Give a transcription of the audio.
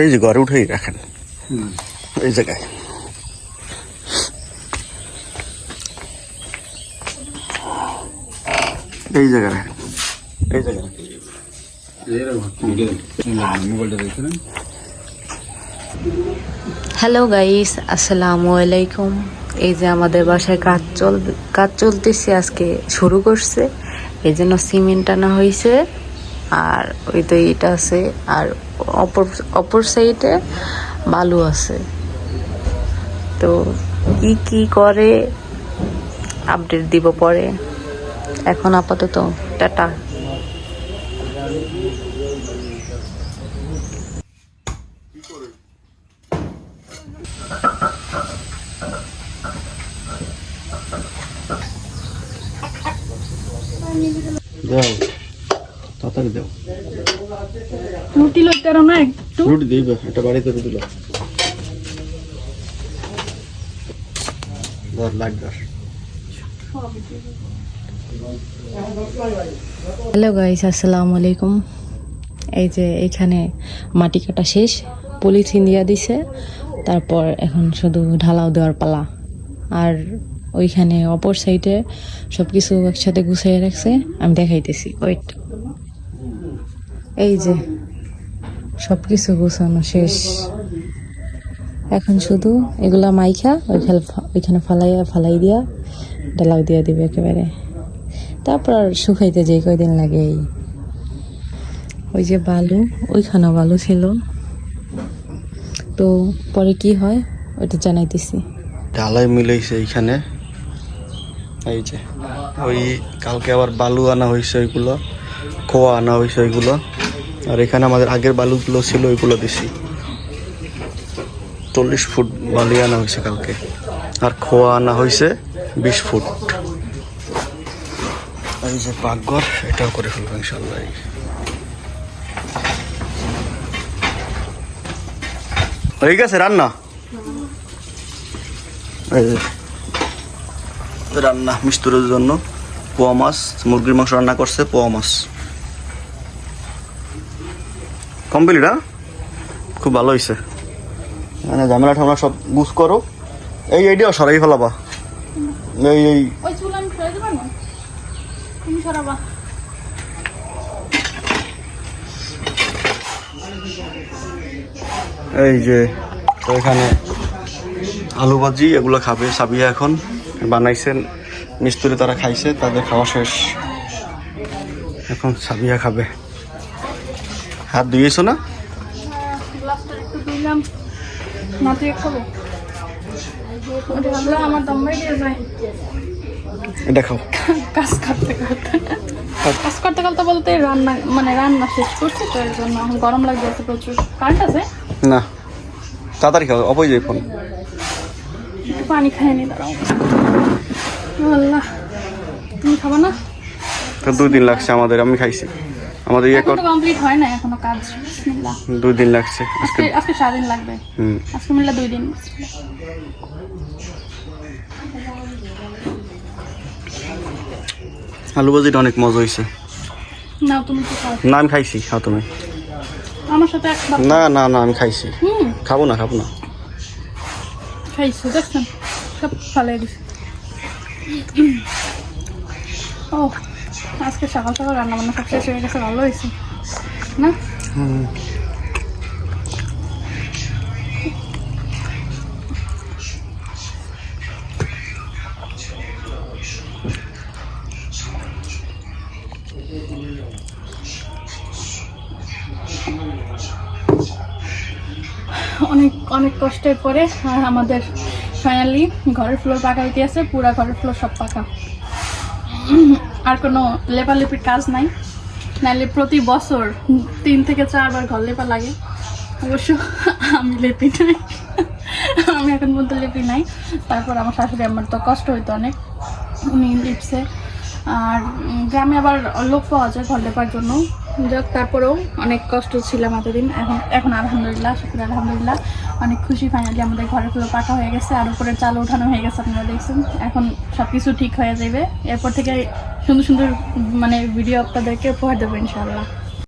এই যে ঘরে উঠেই রাখেন। এই জায়গায়। এই জায়গায় রাখেন। এই হ্যালো গাইস আসসালামু আলাইকুম। এই যে আমাদের বাসায় কাজ চল কাজ চলতেছে আজকে শুরু করছে। এই জন্য সিমেন্ট আনা হয়েছে আর ওই তো এটা আছে, আর অপর অপর সাইডে বালু আছে। তো কি কি করে আপডেট দিব পরে। এখন আপাতত টাটা। দাও তাড়াতাড়ি দাও। রুটি লইতে না একটু। রুটি দিবে একটা বাড়িতে রুটি দাও। ধর লাগ হ্যালো গাইস আসসালামু আলাইকুম। এই যে এখানে মাটি কাটা শেষ পলিথিন দিয়া দিছে তারপর এখন শুধু ঢালাও দেওয়ার পালা। আর ওইখানে অপর সাইডে সব কিছু একসাথে গুছিয়ে রাখছে আমি দেখাইতেছি। ওয়েট। এই যে সব কিছু গুছানো শেষ। এখন শুধু এগুলা মাইখা, ওইখানে ওইখানে ফালাইয়া ফালাই দিয়া, ডালাও দিয়া দিবে একেবারে। তারপর আর শুকাইতে যে কয়দিন লাগে এই। ওই যে বালু, ওইখানেও বালু ছিল। তো পরে কি হয়, ওইটা জানাইতেছি। ঢালাই মিলাইছে এইখানে। এই যে, ওই কালকে আবার বালু আনা হয়েছে ওইগুলো, খোয়া আনা হয়েছে ওইগুলো। আর এখানে আমাদের আগের বালুগুলো ছিল, ওইগুলো দিছি। চল্লিশ ফুট বালি আনা হয়েছে কালকে। আর খোয়া আনা হয়েছে, বিশ ফুট। এই যে পাকঘর, এটাও করে ফেলব ইনশাল্লাহ। হয়ে গেছে রান্না? রান্না মিস্তুরের জন্য পোয়া মাছ, মুরগির মাংস রান্না করছে পোয়া মাছ। কমপ্লিট হ্যাঁ খুব ভালো হয়েছে মানে ঝামেলা ঠামেলা সব গুছ করো। এই এইটাও সরাই ফেলাবা। এই এই। ওই চুল আমি ফেলে দেবো না? তুমি সরাবা। এই যে তো এখানে আলু ভাজি এগুলো খাবে সাবিয়া এখন। বানাইছেন মিস্ত্রি তারা খাইছে তাদের খাওয়া শেষ। এখন সাবিয়া খাবে। হাত ধুয়েছো না? গ্লাসটা একটু না তুই খাব? আমার দম্বাই দিয়ে যায়। এটা খাও। কাজ করতে করতে। কাজ করতে করতে বলতে রান্না মানে রান্না শেষ করছি তো এর জন্য এখন গরম আছে প্রচুর কারেন্ট আছে। না। তাড়াতাড়ি খাও অপই যাই ফোন। পানি খাইয়ে নি দাঁড়াও। আল্লাহ তুমি খাব না? তো দুই দিন লাগছে আমাদের আমি খাইছি। আমাদের ইয়ে কর কমপ্লিট হয় না এখনও কাজ। বিসমিল্লাহ। দুই দিন লাগছে। আজকে আজকে আজকে সারাদিন লাগবে। হুম। আজকে মিললে দুই দিন আলু ভাজিটা অনেক মজা হয়েছে নাও তুমি কি খাও। না আমি খাইছি খাও তুমি। আমার সাথে একবার না না না আমি খাইছি। হুম। খাব না খাব না। খাইছো দেখছেন? সব ফালাই দিছে। ও। আজকে সকাল সকাল রান্না বান্না সব শেষ হয়ে গেছে, ভালো হয়েছে। না? অনেক অনেক কষ্টের পরে আমাদের ফাইনালি ঘরের ফ্লোর পাকা হইতে আছে, পুরা ঘরের ফ্লোর সব পাকা। আর কোনো লেপালেপির কাজ নাই। নাহলে প্রতি বছর তিন থেকে চারবার ঘর লেপা লাগে। অবশ্য আমি লেপি নাই। আমি এখন পর্যন্ত লেপি নাই। তারপর আমার শাশুড়ি, আমার তো কষ্ট হইতো অনেক। উনি লিপসে আর গ্রামে আবার লোক পাওয়া যায় ঘর লেপার জন্য। যাক, তারপরেও অনেক কষ্ট ছিলাম এতদিন এখন এখন আলহামদুলিল্লাহ, শুক্র আলহামদুলিল্লাহ। অনেক খুশি ফাইনালি আমাদের ঘরে পুরো পাকা হয়ে গেছে আর উপরে চাল উঠানো হয়ে গেছে, আপনারা দেখছেন। এখন সব কিছু ঠিক হয়ে যাবে। এরপর থেকে সুন্দর সুন্দর মানে ভিডিও আপনাদেরকে উপহার দেবো ইনশাআল্লাহ।